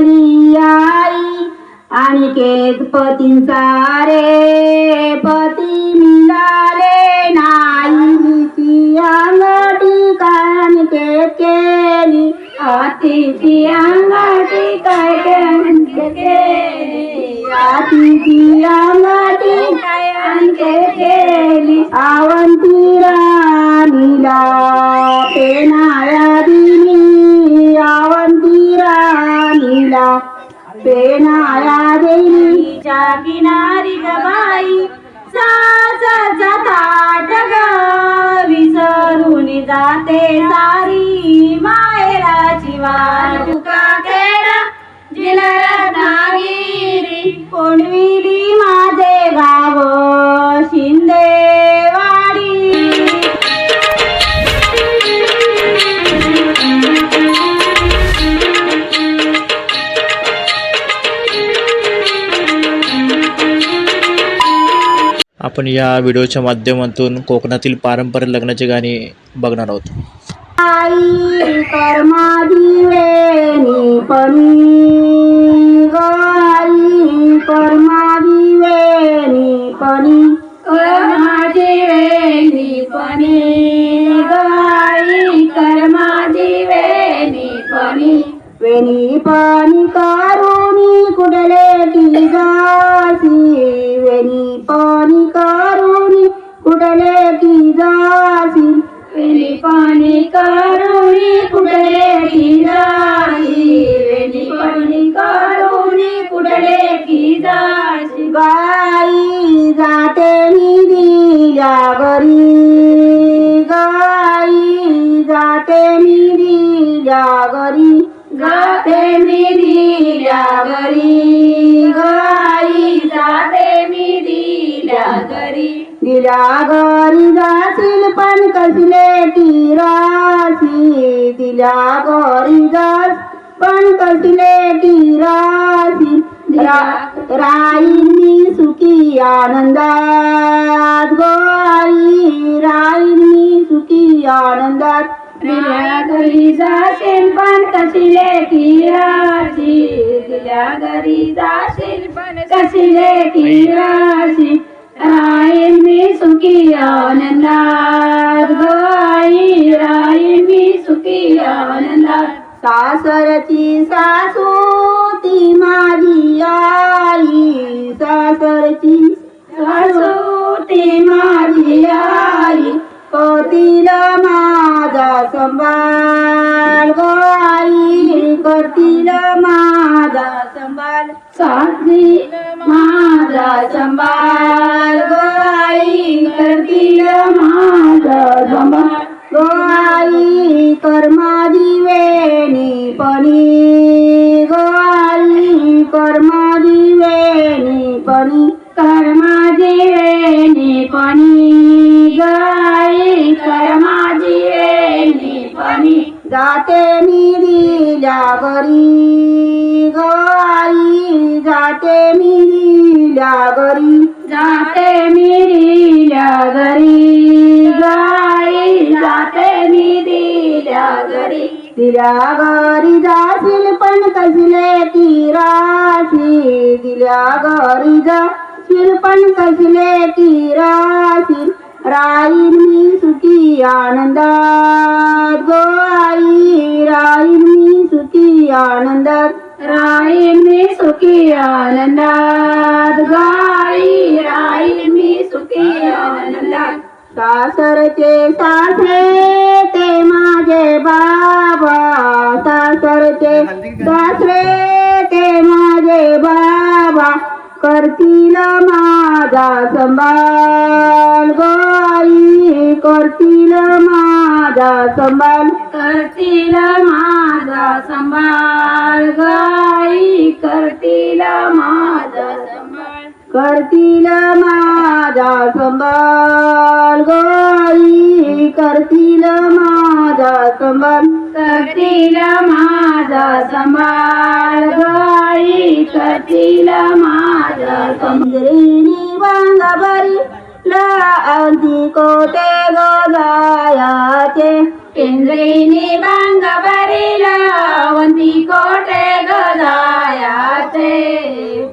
झाली आई आणि केत पतींचा रे पती मिळाले नाही. तिची अंगठी काय केत केली हातीची अंगठी काय केली हातीची अंगठी काय केली आवंती राणीला. राणीला पेनाया देवीच्या किनारी ग बाई। सासाचा ताट ग। विसरून जाते सारी। मायराची वालुका केडा। जिला रत्नागिरी कोणविली माझे गाव। आपण या व्हिडिओच्या माध्यमातून कोकणातील पारंपरिक लग्नाची गाणी बघणार आहोत. आई कर्माधी वेणी पणी गाई कर्माधी वेणी पणी कर्माधी वेणी पणी गाई कर्माधी वेणी पणी वेणी पाणी कारुणी कुडले ती जासी वेणी पाणी कारुणी कुडले ती जासी वेणी पाणी दिल्या घरी जाशील पण कसले ती तिला दिल्या घरी जास पण कसले ती राशी राईंनी सुखी आनंदात गोई राईंनी सुखी आनंदात दिल्या घरी जाशील पण कसले किराशी तिला दिल्या घरी जाशील पण कसले किराशी राशी राईंनी सुखी आनंदात गोई राईंनी सुखी आनंदात. सासरची सासू ती माझी आई. सासरची सासू ती माझी आई. करतील माझा संभाळ गोई करतील माझा संभाल साधी माझा संभाल गोई करतील माझा संभाल संभाळ कर माझी वेणी पणी गोआई कर माझी वेणी पणी कर माझी वेणी पणी गाई जाते मी दिल्या घरी गाई जाते मी दिल्या घरी जाते मी दिल्या घरी गाई जाते मी दिल्या घरी दिल्या घरी जाशील पण कसले ती राशी. दिल्या घरी जाशील पण कसले ती राशी. राईन मी सुखी आनंदात. गो आई राईन मी सुखी आनंदात. राईन मी सुखी आनंदात. गाई राईन मी सुखी आनंदात. सासरचे सासरे ते माझे बाबा. सासरचे सासरे ते माझे बाबा. करतील माझा संभाळ गाई करतील माझा संभाळ करतील माझा संभाळ गाई करतील माझा करतील माझा संभाळ गाई करतील माझा संभाळ करतील माझा संभाळ गाई करतील माझा समजरेनी वांगाबारी लावंती कोटे गजायाचे केंद्रीनी बांग भरिला वंती कोटे गजायाचे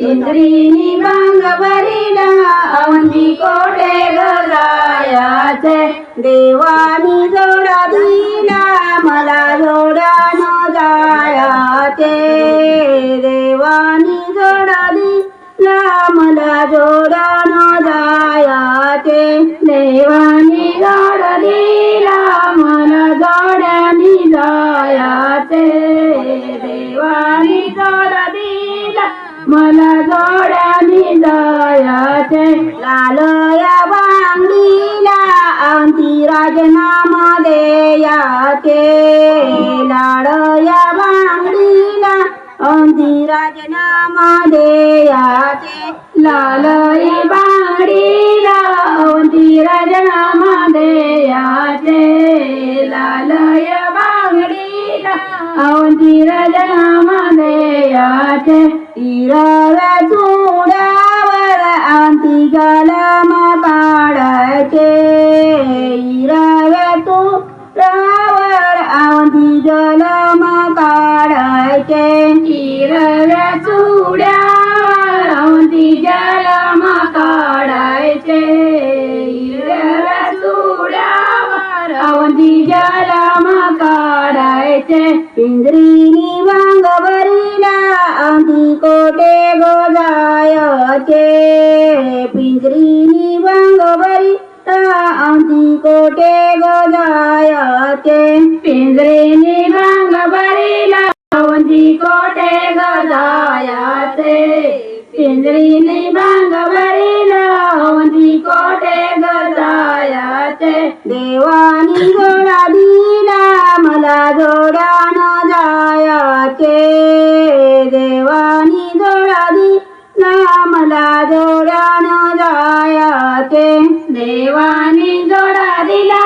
केंद्रीनी बांग भरिला वंती कोटे गजायाचे देवानी जोडा दिला मला जोडा ते देवानी जोडाली दिला मला जोडा न जायाचे. देवानी जोड दिला मला जोड्यानी जायाते देवानी जोड दिला मला जोड्यानी जायाते लालया बांगडीला अंती राजनामा देयाते लाडया अंती राजनामा देयाचे लालई बांगडीला अवंती राजनामा लालय बांगडीला अवंती राजनामा देयाचे इराव्या चुड्यावर अंती गलम काढायचे इराव्या हिरव्या चुड्यावर अवंती जलमा काढायचे हिरव्या चुड्यावर अवंती जलमा काढायचे पिंजरीनी वांग भरिला अंती कोटे गोजायचे पिंजरी पिंजरीने बांग भरिला अवंती कोटे गजायाचे? देवानी जोडा दिला मला जोडा न जायाचे. देवानी जोडा दिला मला जोडा न जायाचे. देवानी जोडा दिला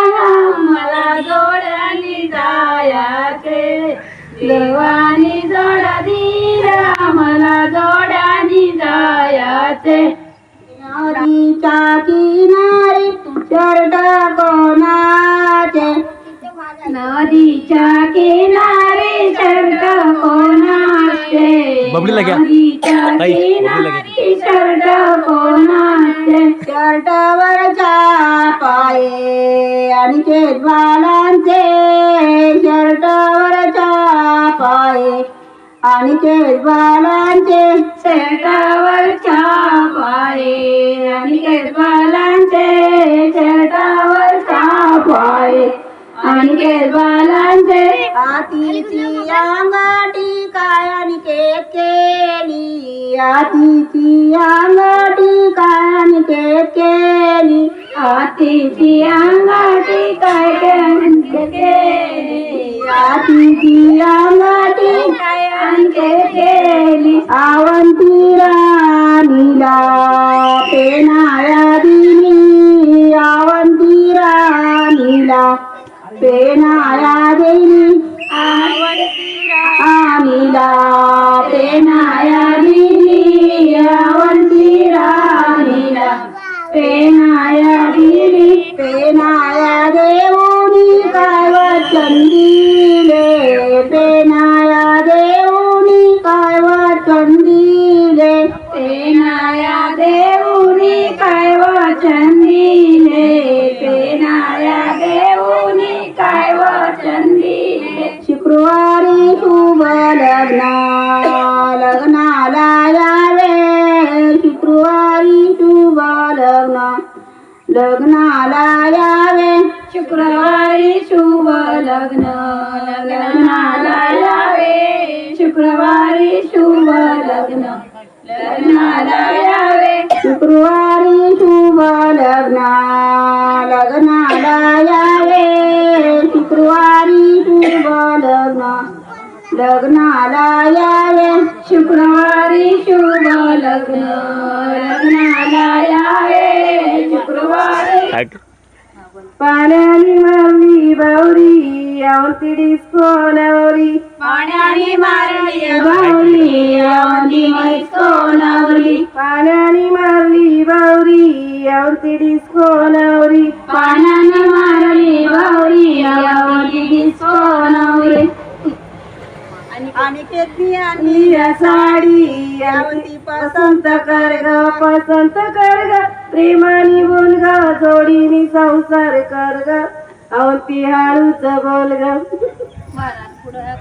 मला जोड्यानी जायाचे. देवानी जोडा दिला मला जोडा जायाचे. नदीच्या किनारी शर्ट कोणाचे नदीच्या किनारी शर्ट कोणाचे. नदीच्या ताई, बबलीला घ्या. किनारी शर्ट कोणाचे शर्टावरच्या पाये आणि बालांचे शर्टावरच्या पाये आणि बालांचे शर्टावरच्या पाये. आणि केसबालांचे शर्टावरच्या पाये. आणि केसबालांचे आतीची अंगाटी काय आणि केली? आतीची अंगाटी काय आणि केली? हातीची अंगाठी काय केली आतीची अंगाटी काय अंके केली आवंती राणीला. लग्न लग्नाला यावे. शुक्रवारी शुभ लग्न. लग्नाला यावे. शुक्रवारी शुभ लग्न. लग्नाला यावे. शुक्रवारी शुभ लग्न. लग्नाला यावे. शुक्रवारी शुभ लग्न. लग्नाला यावे. शुक्रवारी शुभ लग्न. लग्नाला यावे शुक्रवारी शुभ लग्न लग्नाला यावे शुक्रवारी ॲक्ट पाण्याने मारली बावरी आवती डिस्को नवरी पाण्याने मारली बावरी आवली डिस्को नवरी पाण्याने मारली बावरी आवती डिस्को नवरी पाण्याने मारली बावरी आवली डिस्को नवरी आणि केतनी आणि या साडी आवती पसंत कर ग पसंत कर ग प्रेमाने बोल ग जोडीने संसार कर ग अवती हाळूच बोल ग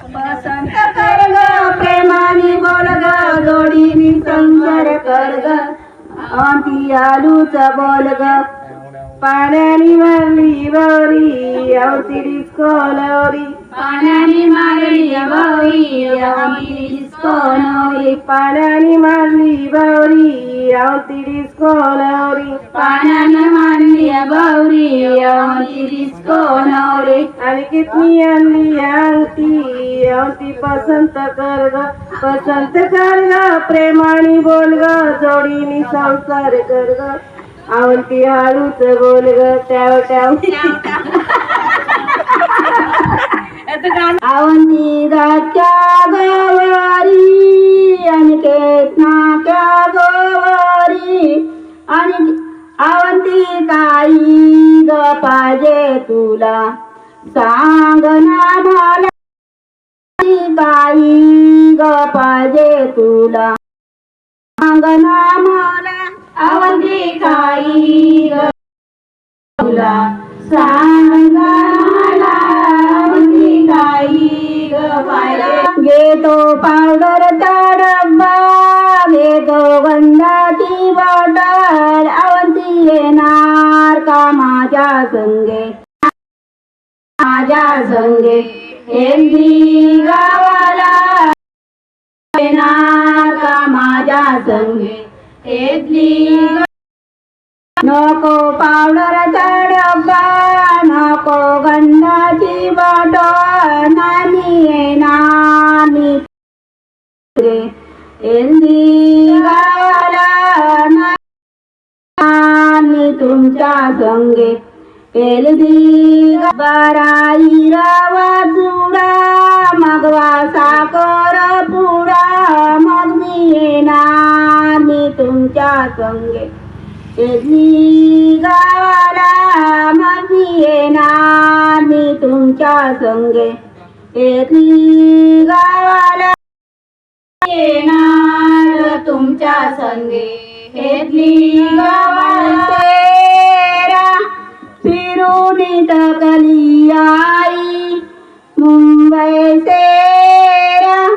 पसंत कर ग प्रेमाने बोल ग जोडीने संसार कर ग अवती हाळूच बोल ग पाण्याने मारली बावरी अवती डिस्को लवरी पाण्याने मारली बावरी आवली डिस्को नवरी. पाण्याने मारली बावरी आवती डिस्को नवरी. पाण्याने मारली बावरी आवली डिस्को नवरी. आणि कितनी आणली अंगठी आवती पसंत कर ग पसंत कर ग प्रेमाने बोल ग जोडीने संसार कर ग आवती हळूच बोल ग ट्याव ट्याव अवंती राजच्या गोवारी अनिकेत नाच्या गोवारी आणि अवंती ताई ग पाहिजे तुला सांग ना ताई काही ग पाहिजे तुला सांग ना मला. अवंती काही ग तुला सांग येतो पावडर डब्बा घेतो गंधाची बॉटल अवंती येणार का माझ्या संगे? माझ्या संगे एंदी गावाला येणार का माझ्या संगे? हेल्दी नको पावडर डब्बा गंगे. पेलदी हेल्दी बाराई रवा चुडा मगवा साखर पुडा मग मी येणार मी तुमच्या संगे. हेल्दी गावाला मग मी येणार मी तुमच्या संगे. हेल्दी गावाला येणार तुमच्या संगे. हेतली गावाला फिरून आई मुंबई सेरा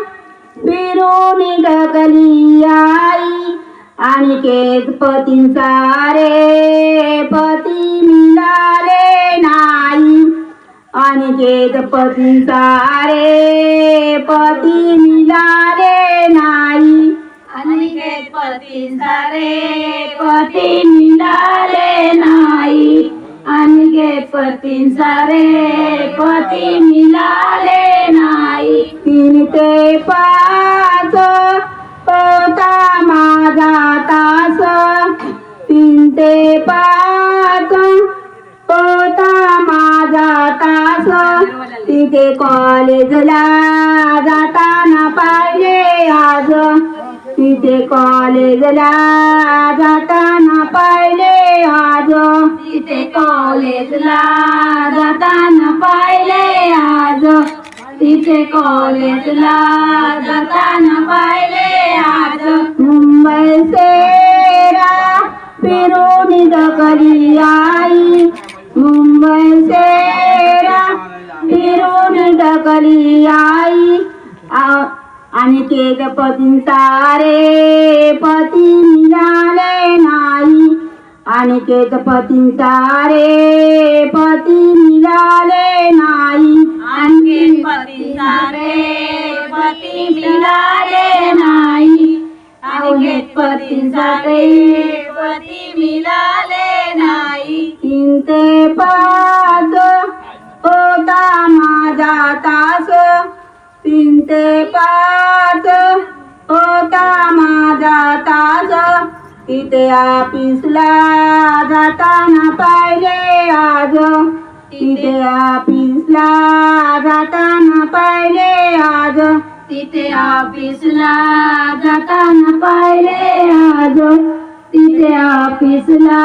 फिरून टकली आई आणि केत पतीन सारे पती मिळाले नाही. अनिकेत पतींचा सारे पती मिळाले नाही. अनिकेत पतींचा सारे पती मिळाले सारे पती मिळाले नाही. तीन ते पाच पोता माझा तास. तीन ते पाच पोता माझा तास. तिथे कॉलेजला जाताना पाहिले आज. तिथे कॉलेजला तिथे कॉलेजला जाताना पाहिले आज. तिथे कॉलेजला जाताना पाहिले आज. मुंबई सेरा फिरून डकली आई? मुंबई सेरा फिरून डकली आई? आणि केत पती सारे पती मिळाले नाही. आणि केत पती सारे पती मिळाले नाही. आणखी पती सारे पती मिळाले नाही. आणखी पती सारे पती मिळाले नाही. तीन ते पाच होता माझा तास. तीन ते पाच होता माझा तास. तिथे ऑफिसला जाताना पाहिले आज. तिथे ऑफिसला जाताना पाहिले आज. तिथे ऑफिसला जाताना पाहिले आज. तिथे ऑफिसला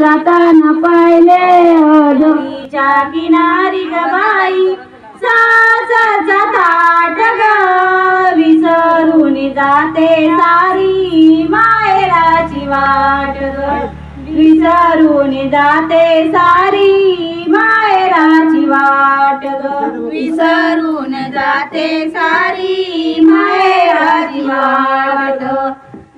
जाताना पाहिले आज. नदीच्या किनारी ग बाई सासाचा थाट ग विसरून जाते सारी मायराची वाट ग विसरून जाते सारी मायराची वाट विसरून जाते सारी मायराची वाट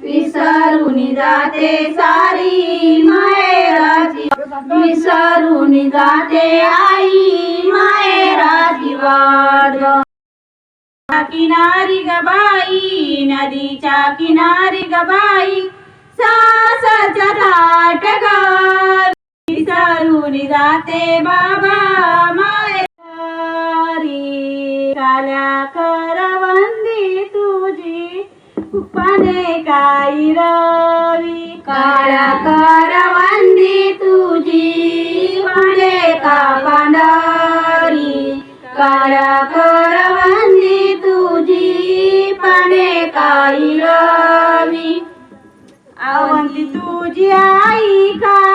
विसरून जाते सारी मायराची विसरून जाते आई मायराची वाट. किनारी ग बाई नदीच्या किनारी ग बाई सासाच्या ताट ग विसरून जाते बाबा मायरी काल्या करवंदी तुझी पाने काही रवी. काळा करवंदी तुझी पाने का पांढरी. काळा करवंदी तुझी पाने काही रवी. अवंती तुझी आई का का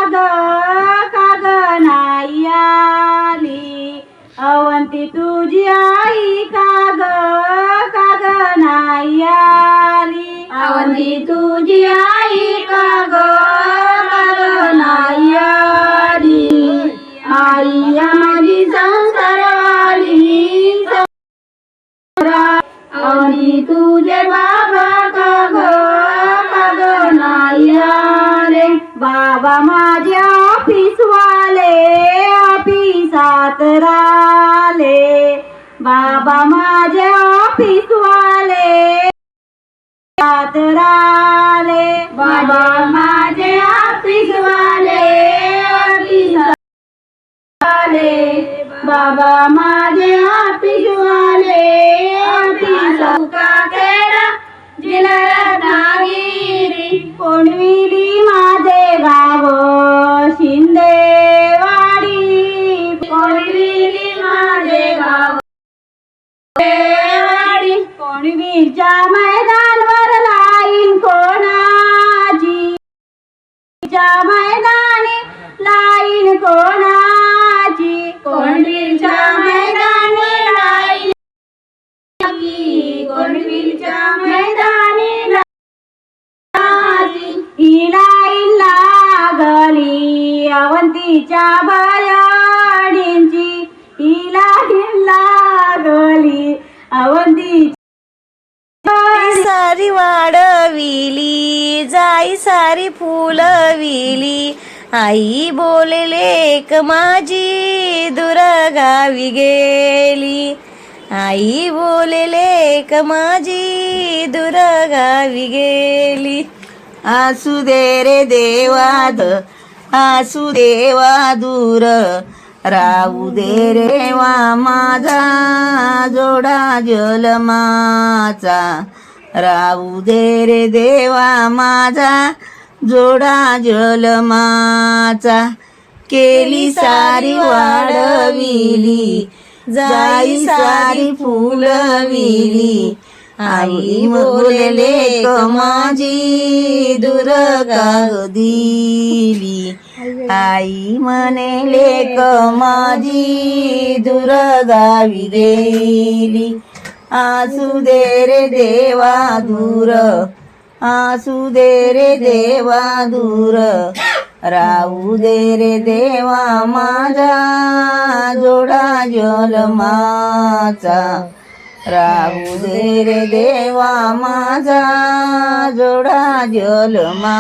ऑफिसात बाबा माझ्या ऑफिस वाले. राले बाबा माझे ऑफिस वाले. बाबा माझे ऑफिस वाले. का केला जिल्हा रत्नागिरी. कोणविली Đi 卖的 एक माझी दुरगावी गेली. आई बोलले एक माझी दुरगावी गेली. आसू दे रे देवाद आसू देवा दूर. राहू दे रे वा माझा जोडा जलमाचा राहू दे रे देवा माझा जोडा जलमाचा केली सारी वाढविली. जाई सारी फुलविली. आई बोलले माझी दुर्गा दिली. आई म्हणले क माझी दुर्गावी गेली. आसू दे रे देवा दूर. आसू दे रे देवा दूर. राहू दे रे देवा माझा जोडा जलमाचा राहू दे रे देवा माझा जोडा जलमा